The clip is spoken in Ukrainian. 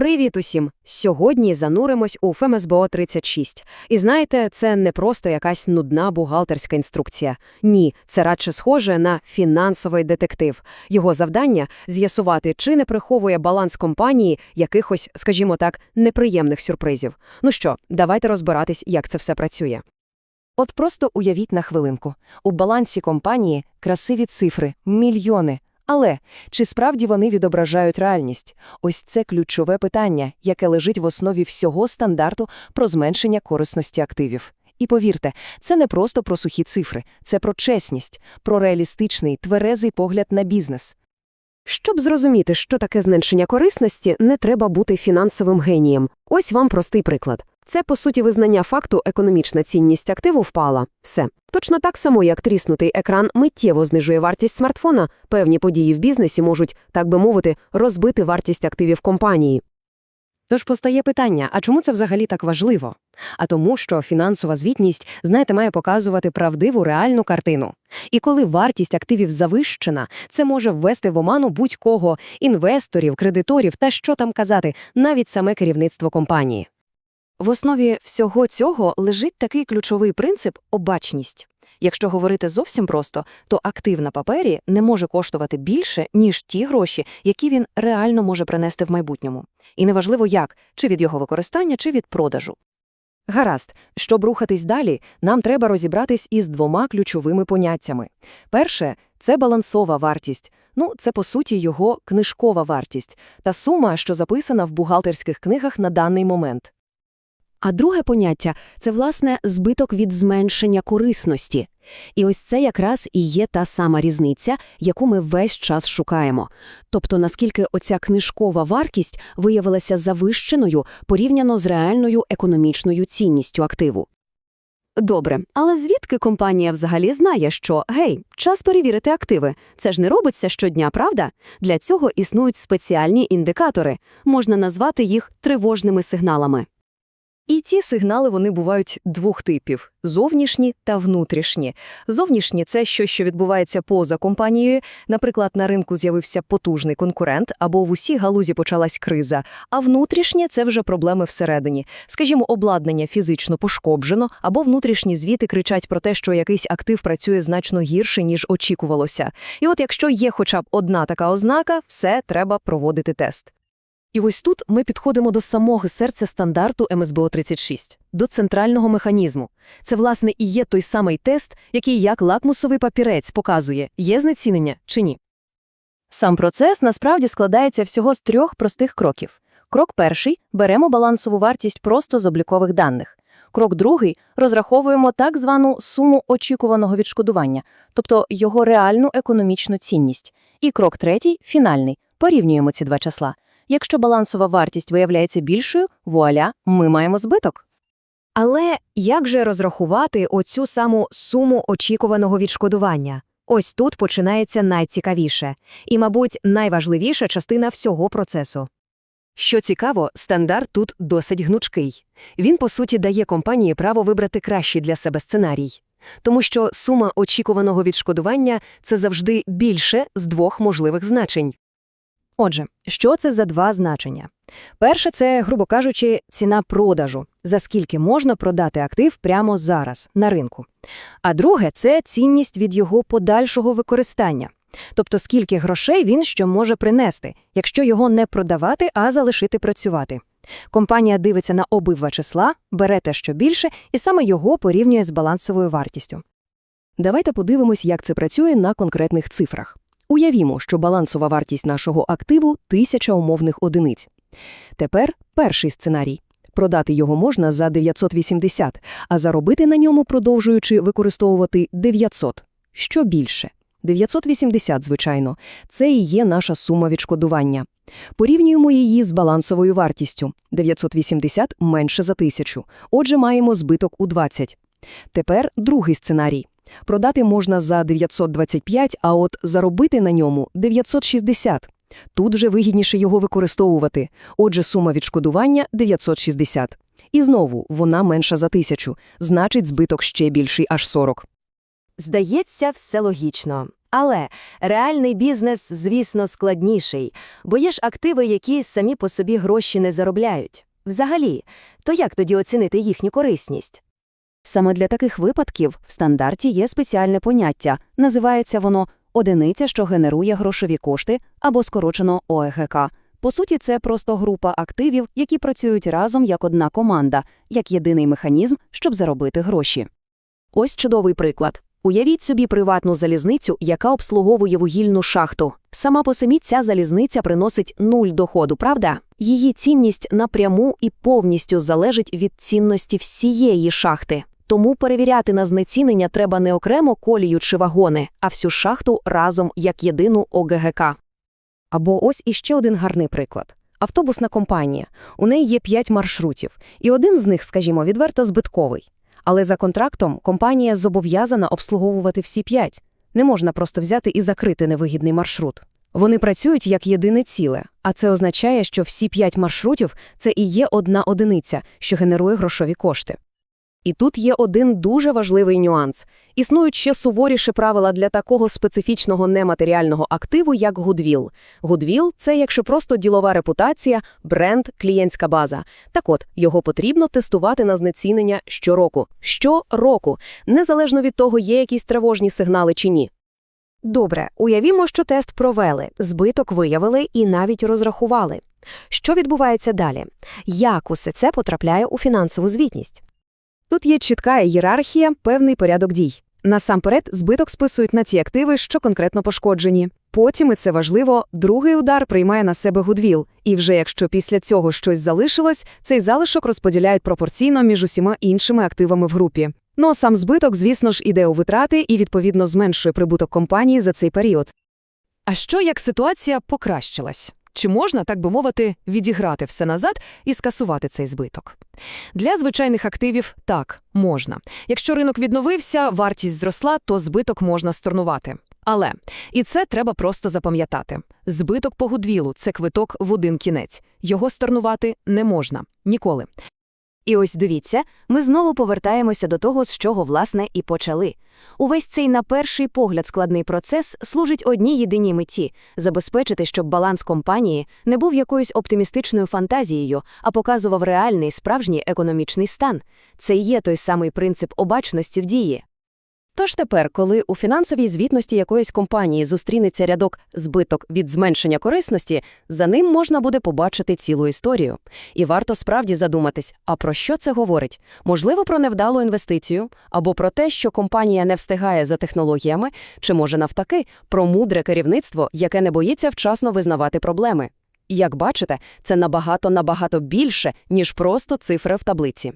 Привіт усім! Сьогодні зануримось у ФМСБО 36. І знаєте, це не просто якась нудна бухгалтерська інструкція. Ні, це радше схоже на фінансовий детектив. Його завдання – з'ясувати, чи не приховує баланс компанії якихось, скажімо так, неприємних сюрпризів. Ну що, давайте розбиратись, як це все працює. От просто уявіть на хвилинку. У балансі компанії красиві цифри, мільйони. Але чи справді вони відображають реальність? Ось це ключове питання, яке лежить в основі всього стандарту про зменшення корисності активів. І повірте, це не просто про сухі цифри, це про чесність, про реалістичний, тверезий погляд на бізнес. Щоб зрозуміти, що таке зменшення корисності, не треба бути фінансовим генієм. Ось вам простий приклад. Це, по суті, визнання факту економічна цінність активу впала. Все. Точно так само, як тріснутий екран миттєво знижує вартість смартфона, певні події в бізнесі можуть, так би мовити, розбити вартість активів компанії. Тож постає питання, а чому це взагалі так важливо? А тому, що фінансова звітність, знаєте, має показувати правдиву реальну картину. І коли вартість активів завищена, це може ввести в оману будь-кого – інвесторів, кредиторів та, що там казати, навіть саме керівництво компанії. В основі всього цього лежить такий ключовий принцип – обачність. Якщо говорити зовсім просто, то актив на папері не може коштувати більше, ніж ті гроші, які він реально може принести в майбутньому. І неважливо як – чи від його використання, чи від продажу. Гаразд, щоб рухатись далі, нам треба розібратись із двома ключовими поняттями. Перше – це балансова вартість. Ну, це, по суті, його книжкова вартість, та сума, що записана в бухгалтерських книгах на даний момент. А друге поняття – це, власне, збиток від зменшення корисності. І ось це якраз і є та сама різниця, яку ми весь час шукаємо. Тобто, наскільки оця книжкова вартість виявилася завищеною порівняно з реальною економічною цінністю активу. Добре, але звідки компанія взагалі знає, що «Гей, час перевірити активи» – це ж не робиться щодня, правда? Для цього існують спеціальні індикатори. Можна назвати їх тривожними сигналами. І ті сигнали вони бувають двох типів – зовнішні та внутрішні. Зовнішні – це щось, що відбувається поза компанією. Наприклад, на ринку з'явився потужний конкурент або в усій галузі почалась криза. А внутрішнє – це вже проблеми всередині. Скажімо, обладнання фізично пошкоджено, або внутрішні звіти кричать про те, що якийсь актив працює значно гірше, ніж очікувалося. І от якщо є хоча б одна така ознака, все, треба проводити тест. І ось тут ми підходимо до самого серця стандарту МСБО-36, до центрального механізму. Це, власне, і є той самий тест, який як лакмусовий папірець показує, є знецінення чи ні. Сам процес насправді складається всього з трьох простих кроків. Крок перший – беремо балансову вартість просто з облікових даних. Крок другий – розраховуємо так звану суму очікуваного відшкодування, тобто його реальну економічну цінність. І крок третій – фінальний – порівнюємо ці два числа. Якщо балансова вартість виявляється більшою, вуаля, ми маємо збиток. Але як же розрахувати оцю саму суму очікуваного відшкодування? Ось тут починається найцікавіше і, мабуть, найважливіша частина всього процесу. Що цікаво, стандарт тут досить гнучкий. Він, по суті, дає компанії право вибрати кращий для себе сценарій. Тому що сума очікуваного відшкодування – це завжди більше з двох можливих значень. Отже, що це за два значення? Перше – це, грубо кажучи, ціна продажу, за скільки можна продати актив прямо зараз, на ринку. А друге – це цінність від його подальшого використання. Тобто, скільки грошей він що може принести, якщо його не продавати, а залишити працювати. Компанія дивиться на обидва числа, бере те, що більше, і саме його порівнює з балансовою вартістю. Давайте подивимось, як це працює на конкретних цифрах. Уявімо, що балансова вартість нашого активу – тисяча умовних одиниць. Тепер перший сценарій. Продати його можна за 980, а заробити на ньому, продовжуючи використовувати 900. Що більше? 980, звичайно. Це і є наша сума відшкодування. Порівнюємо її з балансовою вартістю. 980 менше за 1000. Отже, маємо збиток у 20. Тепер другий сценарій. Продати можна за 925, а от заробити на ньому 960. Тут вже вигідніше його використовувати. Отже, сума відшкодування 960. І знову вона менша за тисячу, значить збиток ще більший аж 40. Здається, все логічно. Але реальний бізнес, звісно, складніший, бо є ж активи, які самі по собі гроші не заробляють. Взагалі, то як тоді оцінити їхню корисність? Саме для таких випадків в стандарті є спеціальне поняття. Називається воно одиниця, що генерує грошові кошти, або скорочено ОЕГК. По суті, це просто група активів, які працюють разом як одна команда, як єдиний механізм, щоб заробити гроші. Ось чудовий приклад. Уявіть собі приватну залізницю, яка обслуговує вугільну шахту. Сама по собі ця залізниця приносить нуль доходу, правда? Її цінність напряму і повністю залежить від цінності всієї шахти. Тому перевіряти на знецінення треба не окремо колію чи вагони, а всю шахту разом як єдину ОГГК. Або ось іще один гарний приклад. Автобусна компанія. У неї є п'ять маршрутів, і один з них, скажімо, відверто збитковий. Але за контрактом компанія зобов'язана обслуговувати всі п'ять. Не можна просто взяти і закрити невигідний маршрут. Вони працюють як єдине ціле, а це означає, що всі п'ять маршрутів – це і є одна одиниця, що генерує грошові кошти. І тут є один дуже важливий нюанс. Існують ще суворіші правила для такого специфічного нематеріального активу, як гудвіл. Гудвіл – це якщо просто ділова репутація, бренд, клієнтська база. Так от, його потрібно тестувати на знецінення щороку. Щороку, незалежно від того, є якісь тривожні сигнали чи ні. Добре, уявімо, що тест провели, збиток виявили і навіть розрахували. Що відбувається далі? Як усе це потрапляє у фінансову звітність? Тут є чітка ієрархія, певний порядок дій. Насамперед, збиток списують на ті активи, що конкретно пошкоджені. Потім, і це важливо, другий удар приймає на себе гудвіл. І вже якщо після цього щось залишилось, цей залишок розподіляють пропорційно між усіма іншими активами в групі. Ну а сам збиток, звісно ж, іде у витрати і, відповідно, зменшує прибуток компанії за цей період. А що як ситуація покращилась? Чи можна, так би мовити, відіграти все назад і скасувати цей збиток? Для звичайних активів так, можна. Якщо ринок відновився, вартість зросла, то збиток можна сторнувати. Але і це треба просто запам'ятати. Збиток по гудвілу – це квиток в один кінець. Його сторнувати не можна. Ніколи. І ось дивіться, ми знову повертаємося до того, з чого, власне, і почали. Увесь цей на перший погляд складний процес служить одній єдиній меті – забезпечити, щоб баланс компанії не був якоюсь оптимістичною фантазією, а показував реальний справжній економічний стан. Це і є той самий принцип обачності в дії. Тож тепер, коли у фінансовій звітності якоїсь компанії зустрінеться рядок збиток від зменшення корисності, за ним можна буде побачити цілу історію. І варто справді задуматись, а про що це говорить? Можливо, про невдалу інвестицію, або про те, що компанія не встигає за технологіями, чи може навтаки, про мудре керівництво, яке не боїться вчасно визнавати проблеми. Як бачите, це набагато-набагато більше, ніж просто цифри в таблиці.